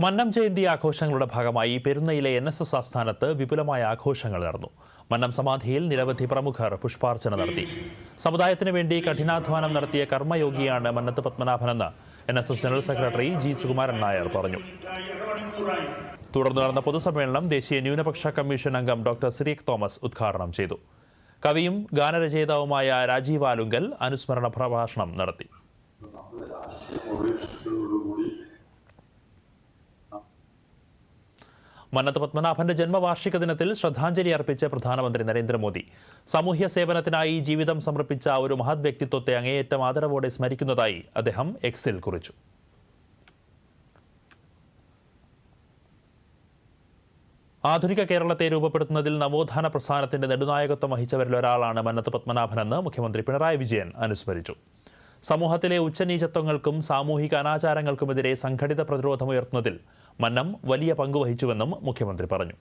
മന്നം ജയന്തി ആഘോഷങ്ങളുടെ ഭാഗമായി പെരുന്നയിലെ N S S ആസ്ഥാനത്ത് വിപുലമായ ആഘോഷങ്ങൾ നടന്നു. മന്നം സമാധിയിൽ നിരവധി പ്രമുഖർ പുഷ്പാർച്ചന നടത്തി. സമുദായത്തിന് വേണ്ടി കഠിനാധ്വാനം നടത്തിയ കർമ്മയോഗിയാണ് Mannath പത്മനാഭനെന്ന് N S S general secretary G Sukumaran Nair പറഞ്ഞു. തുടർന്ന് നടന്ന പൊതുസമ്മേളനം ദേശീയ ന്യൂനപക്ഷ കമ്മീഷൻ അംഗം ഡോക്ടർ സിരീഖ് തോമസ് ഉദ്ഘാടനം ചെയ്തു. കവിയും ഗാനരചയിതാവുമായ രാജീവ് ആലുങ്കൽ അനുസ്മരണ പ്രഭാഷണം നടത്തി. മന്നത്ത് പത്മനാഭന്റെ ജന്മവാർഷിക ദിനത്തിൽ ശ്രദ്ധാഞ്ജലി അർപ്പിച്ച പ്രധാനമന്ത്രി നരേന്ദ്രമോദി. സാമൂഹ്യ സേവനത്തിനായി ജീവിതം സമർപ്പിച്ച ഒരു മഹത് വ്യക്തിത്വത്തെ അങ്ങേയറ്റം ആദരവോടെ സ്മരിക്കുന്നതായി അദ്ദേഹം എക്സിൽ കുറിച്ചു. ആധുനിക കേരളത്തെ രൂപപ്പെടുത്തുന്നതിൽ നവോത്ഥാന പ്രസ്ഥാനത്തിന്റെ നെടുനായകത്വം വഹിച്ചവരിൽ ഒരാളാണ് മന്നത്ത് പത്മനാഭനെന്ന് മുഖ്യമന്ത്രി പിണറായി വിജയൻ അനുസ്മരിച്ചു. സമൂഹത്തിലെ ഉച്ചനീചത്വങ്ങൾക്കും സാമൂഹിക അനാചാരങ്ങൾക്കുമെതിരെ സംഘടിത പ്രതിരോധമുയർത്തുന്നതിൽ മന്നം വലിയ പങ്കുവഹിച്ചുവെന്നും മുഖ്യമന്ത്രി പറഞ്ഞു